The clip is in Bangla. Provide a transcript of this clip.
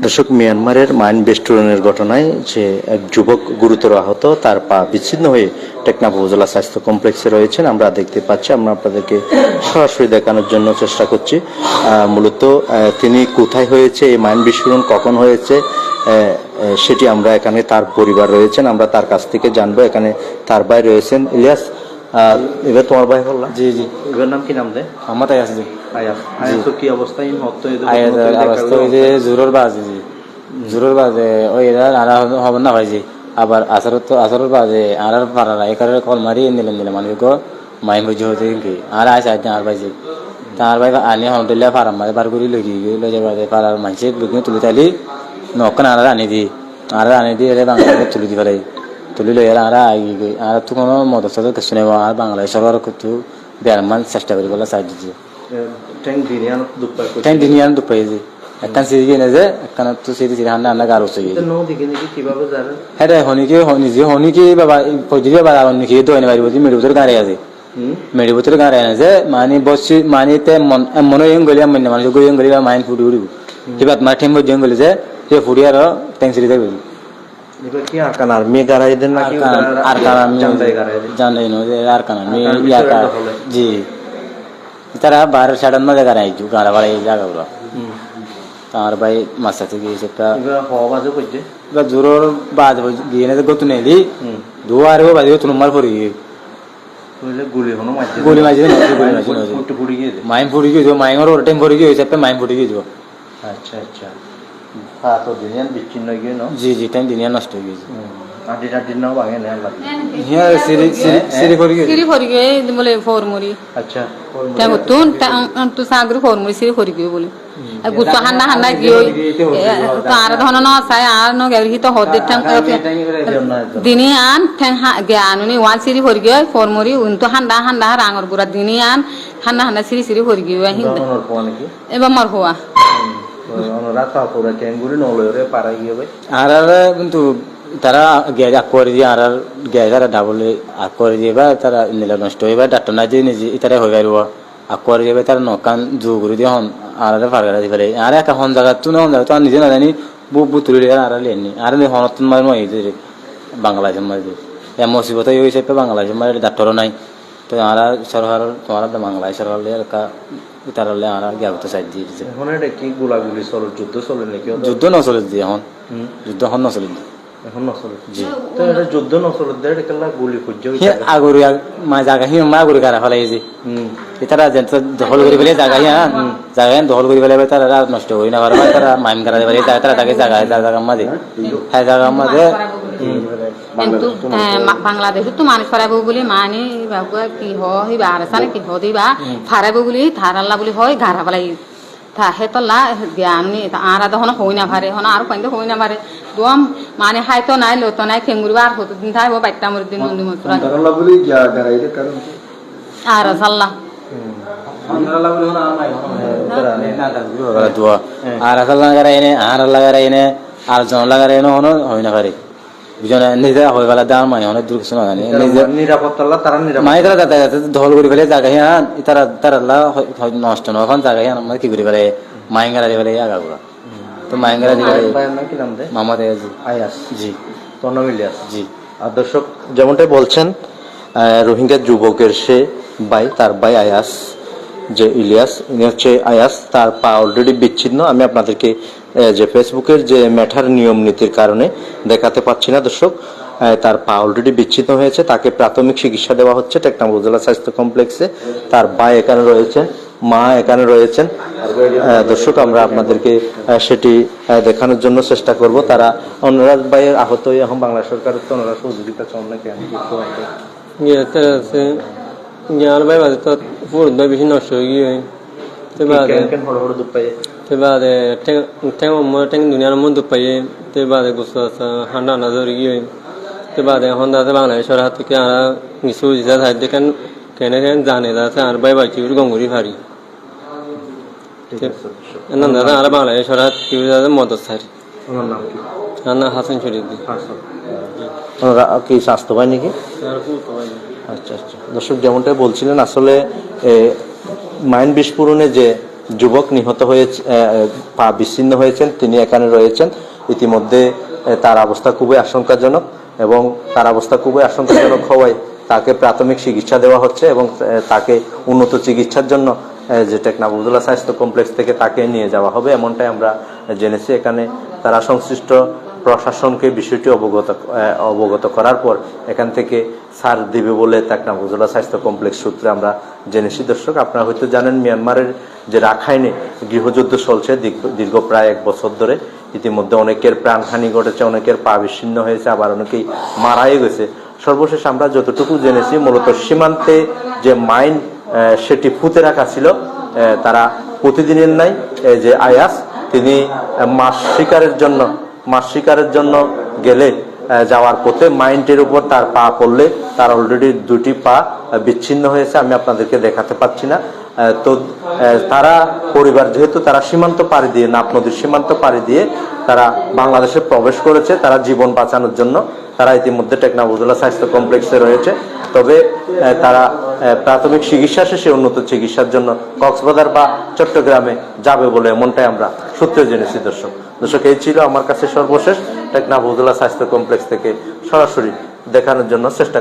দর্শক মিয়ানমারের মাইন বেষ্টনের ঘটনায় যে এক যুবক গুরুতর আহত তার পা বিচ্ছিন্ন হয়ে টেকনাফ উপজেলা স্বাস্থ্য কমপ্লেক্সে রয়েছেন। আমরা দেখতে পাচ্ছি আমরা আপনাদেরকে সরাসরি দেখানোর জন্য চেষ্টা করছি। মূলত তিনি কোথায় হয়েছে এই মাইন বিস্ফোরণ কখন হয়েছে সেটি আমরা এখানে তার পরিবার রয়েছেন আমরা তার কাছ থেকে জানব। এখানে তার ভাই রয়েছেন ইলিয়াস। এবার তোমার ভাই বললাম। জি জি। এবার নাম কি নাম দেয়? আমার তাই আছে। জি আয়াস আয়াস কি অবস্থা ইন হতো আয়াজ অবস্থা ওই যে জোরের বাজে জি জোরের বাজে ওই এরা আর হব না ভাই জি আবার আসর তো বাজে আর আর পারা না। একারে কল মারি নিলেন নিলে মানুষ গো মাই বুঝি হতে কি আর আইসা আজ আর ভাই তার ভাই আনি ফারাম বার করি লই পারার তুলি তাইলি নকন আর আনি দি। আর আনি দি এলে তুলি দি ফেলাই তুলি লই আর আই গই আর তো কোনো মদত কিছু নেই আর বাংলাদেশ সরকার কিন্তু চেষ্টা করি বলে সাহায্য ট্যাঙ্ক দিনিয়ান দুপার টাইম দিনিয়ান দু পাইছি একখান সিরি কিনে যে একখান তো সিরি সিরি হান্না হান্না গার যাবেন হ্যাঁ হনিকে নিজে হনিকে বাবা পজিটিভ বাবা অন্যকে তো এনে পারিব মেডি ভিতরে গাড়ি আছে মেডি ভিতরে গাড়ি আছে যে মানে বসছি মানে তে মন মনে ইং গলি মানে মানুষ গলি ইং গলি বা মাইন ফুটি উড়িব কিবা তোমার ঠেম ইং গলি যে সে ফুটি আর ট্যাং সিরি এবার কি আর কান আর্মি গাড়াই দেন নাকি কান আর কান গাড়াই জানাই নো যে আর কান আর কান ইয়া ভিতরে কা দখলে। জি তারা বারো সাড়ান মাঝে গাড়ি আইছু গাড়া বাড়াই জায়গাগুলো তার ভাই মাসা থেকে একটা বাজে বা জোৰৰ বাজ গিয়ে না গত নেলি দুয়ার ও বাজিও তোমার পরি কইলে গুলি হনো মাঝে গুলি মাঝে গুলি মাঝে ফুটি ফুটি গিয়ে মাইম ফুটি গিয়ে মাইঙর ওর টাইম পরি গিয়ে সেপে মাইম ফুটি গিয়ে আচ্ছা আচ্ছা হ্যাঁ তো দিনিয়ান বিচ্ছিন্ন গিয়ে জি জি টাইম দিনিয়া নষ্ট হয়ে গেছে আডি আডি নাও ভাঙে না লাগে হিয়া সিরি সিরি সিরি পরি সিরি ফরি গয়ে বলে ফরমুরি আচ্ছা তেমন তুন তু সাগর ফরমুরি সিরি ফরি গয়ে বলে আর গুছো হান্না হান্না গিয়ে তো আর ধন ন সাই আর ন গেরি তো হদে ঠ্যাং দিনি আন ঠ্যাং জ্ঞানুনি ওয়ান সিরি ফরি গয়ে ফরমুরি উন তো হান্ডা হান্ডা রাঙর গুড়া দিনি আন হান্না হান্না সিরি সিরি ফরি পোয়া নাকি এবার মার হওয়া অনরা পুরা ক্যাঙ্গুরি নলরে পারা গিয়ে আর আর কিন্তু তারা গ্যাস করে দিয়ে আর আর গ্যাস আর ডাবল করে দিয়ে বা তারা নিলে নষ্ট হয়ে বা ডাক্তার না দিয়ে নিজে তারা হয়ে পারিব আর করে দিয়ে তারা নকান জু করে দিয়ে হন আর আর ফার গাড়ি পারে আর একা হন জায়গা তুই না হন জায়গা তো নিজে না জানি বু বু তুলি দিয়ে আর লেনি আর নি হনত মার মই যে বাংলাদেশের মাঝে এ মুসিবত এই হিসেবে বাংলাদেশের মাঝে ডাক্তারও নাই। তো আর সরকার তোমার বাংলাদেশ সরকার একা তারা আর জ্ঞাপত সাইড দিয়ে দিচ্ছে এখন এটা কি গোলাগুলি চলে যুদ্ধ চলে নাকি যুদ্ধ নচলে দিয়ে এখন যুদ্ধ হন নচলে দিয়ে। এখন নচলে। জি। তো এটা যুদ্ধ নচলে দেয় এটা কেলা গুলি খুঁজছে আগরি মা জাগা হি মা আগরি কারা ফেলাই যে তারা যেন দখল করে ফেলে জাগা হিয়া জাগা দখল করে ফেলে তারা নষ্ট করি না পারবে তারা মাইম করা দেবে তারা তারা তাকে জাগা জাগা মাঝে হ্যাঁ জাগা মাঝে কিন্তু বাংলাদেশ তো মানুষ ফারাবো বলে মানি বাবু কি হয় বা আর কি হদি বা ফারাবো বলে থারাল্লা বলে হয় ঘাড়া পেলাই থা হেতলা জ্ঞানী আর আদা হন হই না ভারে হন আর কইতে হই না ভারে মানে হাই তো নাই লো তো নাই খেঙ্গুরি আর হতো দিন থাই বাইটা মর দিন নন্দি মতুরা তারা বলি যা গাড়াইতে কারণ আর সাল্লা আর আসল লাগার এনে আর লাগার এনে আর জন লাগার এনে হন হয় না পারে নিজে হয়ে গেলে মানে অনেক দূর কিছু না জানি নিরাপত্তা তারা নিরাপত্তা মাই তারা যাতে যাতে দখল করে ফেলে জায়গা হিয়া তারা তারা নষ্ট নয় এখন জায়গা হিয়া আমরা কি করে ফেলে মাইঙ্গারা দিয়ে ফেলে আগা গুলা তো মাইঙ্গারা দিয়ে ফেলে মামা দেয় জি আয়াস। জি। ইলিয়াস জি। আর দর্শক যেমনটাই বলছেন রোহিঙ্গা যুবকের সে ভাই তার ভাই আয়াস। যে ইলিয়াস ইনি হচ্ছে আয়াস, তার পা অলরেডি বিচ্ছিন্ন। আমি আপনাদেরকে যে ফেসবুকের যে ম্যাঠার নিয়ম নীতির কারণে দেখাতে পাচ্ছি না, দর্শক। তার পা অলরেডি বিচ্ছিন্ন হয়েছে। তাকে প্রাথমিক চিকিৎসা দেওয়া হচ্ছে টেকনাম উপজেলা স্বাস্থ্য কমপ্লেক্সে। তার ভাই এখানে রয়েছেন, মা এখানে রয়েছেন। দর্শক, আমরা আপনাদেরকে সেটি দেখানোর জন্য চেষ্টা করব। তারা অনুরাগ ভাইয়ের আহত এখন বাংলা সরকারের তো ওনারা সহযোগিতা চান কেন কি জ্ঞান ভাই বাদে তো পুরো বেশি নষ্ট হয়ে গিয়ে তে বাদে কেন কেন তে বাদে টেং টেং মো টেং দুনিয়ার মধ্যে পাইয়ে তে বাদে আছে হান্ডা না ধরে গিয়ে তে বাদে এখন দাদা বাংলাদেশের হাত থেকে আর কিছু জিনিস হাত দেখেন কেন কেন জানে দাদা আর ভাই বাকি গঙ্গুরি দর্শক। এনান দাদা আর বাংলাদেশের হাত কি দাদা মদত সারি ওনার নাম কি রান্না হাসান শরীফ দি হাসান। কি স্বাস্থ্য ভাই নাকি আচ্ছা আচ্ছা। দর্শক যেমনটা বলছিলেন আসলে এ, মাইন বিস্ফোরণে যে যুবক নিহত হয়েছে পা বিচ্ছিন্ন হয়েছেন তিনি এখানে রয়েছেন ইতিমধ্যে তার অবস্থা খুবই আশঙ্কাজনক এবং তার অবস্থা খুবই আশঙ্কাজনক হওয়ায় তাকে প্রাথমিক চিকিৎসা দেওয়া হচ্ছে এবং তাকে উন্নত চিকিৎসার জন্য যে টেকনাবুদুল্লাহ স্বাস্থ্য কমপ্লেক্স থেকে তাকে নিয়ে যাওয়া হবে এমনটাই আমরা জেনেছি। এখানে তারা সংশ্লিষ্ট প্রশাসনকে বিষয়টি অবগত অবগত করার পর এখান থেকে সার দিবে বলে তাকনা বুজলা স্বাস্থ্য কমপ্লেক্স সূত্রে আমরা জেনেছি দর্শক, আপনারা হয়তো জানেন, মিয়ানমারের যে রাখাইনে গৃহযুদ্ধ চলছে দীর্ঘ- প্রায় এক বছর ধরে। ইতিমধ্যে অনেকের প্রাণহানি ঘটেছে, অনেকের পা বিচ্ছিন্ন হয়েছে, আবার অনেকেই মারাই গেছে। সর্বশেষ আমরা যতটুকু জেনেছি, মূলত সীমান্তে যে মাইন সেটি ফুতে রাখা ছিল তারা প্রতিদিনের নাই যে আয়াস, তিনি মাছ শিকারের জন্য মাছ শিকারের জন্য গেলে যাওয়ার পথে মাইন্ডের উপর তার পা পড়লে তার অলরেডি দুটি পা বিচ্ছিন্ন হয়েছে, আমি আপনাদেরকে দেখাতে পাচ্ছি না। তো তারা পরিবার, যেহেতু তারা সীমান্ত পাড়ি দিয়ে নাপ নদীর সীমান্ত পাড়ি দিয়ে তারা বাংলাদেশে প্রবেশ করেছে, তারা জীবন বাঁচানোর জন্য। তারা ইতিমধ্যে টেকনাবুদুল্লাহ স্বাস্থ্য কমপ্লেক্সে রয়েছে। তবে তারা প্রাথমিক চিকিৎসা শেষে উন্নত চিকিৎসার জন্য কক্সবাজার বা চট্টগ্রামে যাবে বলে এমনটাই আমরা সূত্রে জেনেছি, দর্শক। দর্শক, এই ছিল আমার কাছে সর্বশেষ টেকনাবুদুল্লাহ স্বাস্থ্য কমপ্লেক্স থেকে সরাসরি দেখানোর জন্য চেষ্টা